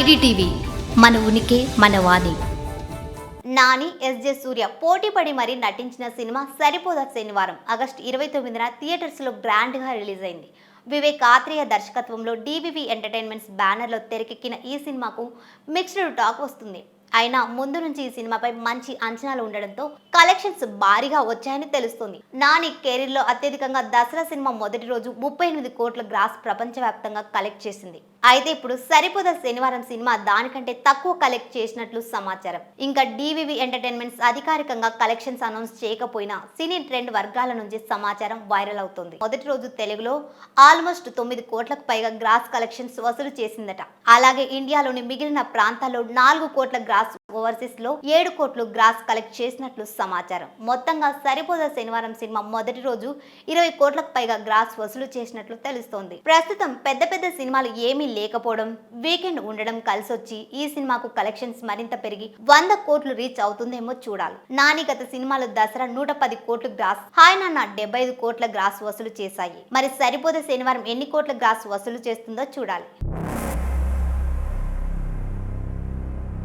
IDTV మన ఉనికి మన వాణి. నాని ఎస్జే సూర్య పోటీపడి మరీ నటించిన సినిమా సరిపోదా శనివారం. ఆగస్టు ఇరవై తొమ్మిదిన థియేటర్స్లో గ్రాండ్గా రిలీజ్ అయింది వివేక్ ఆత్రేయ దర్శకత్వంలో డీబీవీ ఎంటర్టైన్మెంట్స్ బ్యానర్లో తెరకెక్కిన ఈ సినిమాకు మిక్స్డ్ టాక్ వస్తుంది. అయినా ముందు నుంచి ఈ సినిమాపై మంచి అంచనాలు ఉండడంతో కలెక్షన్స్ భారీగా వచ్చాయని తెలుస్తుంది. నాని కెరీర్లో అత్యధికంగా దసరా సినిమా మొదటి రోజు ముప్పై ఎనిమిది కోట్ల గ్రాస్ ప్రపంచవ్యాప్తంగా కలెక్ట్ చేసింది. అయితే ఇప్పుడు సరిపోదా శనివారం సినిమా దానికంటే తక్కువ కలెక్ట్ చేసినట్లు సమాచారం. ఇంకా డివివి ఎంటర్టైన్మెంట్స్ అధికారికంగా కలెక్షన్స్ అనౌన్స్ చేయకపోయినా సినీ ట్రెండ్ వర్గాల నుంచి సమాచారం వైరల్ అవుతుంది. మొదటి రోజు తెలుగులో ఆల్మోస్ట్ తొమ్మిది కోట్లకు పైగా గ్రాస్ కలెక్షన్స్ వసూలు చేసిందట. అలాగే ఇండియాలోని మిగిలిన ప్రాంతాల్లో నాలుగు కోట్ల గ్రాస్ ఓవర్సీస్లో ఏడు కోట్లు గ్రాస్ కలెక్ట్ చేసినట్లు సమాచారం. మొత్తంగా సరిపోదా శనివారం సినిమా మొదటి రోజు ఇరవై కోట్లకు పైగా గ్రాస్ వసూలు చేసినట్లు తెలుస్తోంది. ప్రస్తుతం పెద్ద పెద్ద సినిమాలు ఏమీ లేకపోవడం వీకెండ్ ఉండడం కలిసొచ్చి ఈ సినిమాకు కలెక్షన్స్ మరింత పెరిగి వంద కోట్లు రీచ్ అవుతుందేమో చూడాలి. నాని గత సినిమాలు దసరా నూట పది కోట్లు గ్రాస్ హాయ్ నాన్న డెబ్బై ఐదు కోట్ల గ్రాస్ వసూలు చేశాయి. మరి సరిపోదా శనివారం ఎన్ని కోట్ల గ్రాస్ వసూలు చేస్తుందో చూడాలి.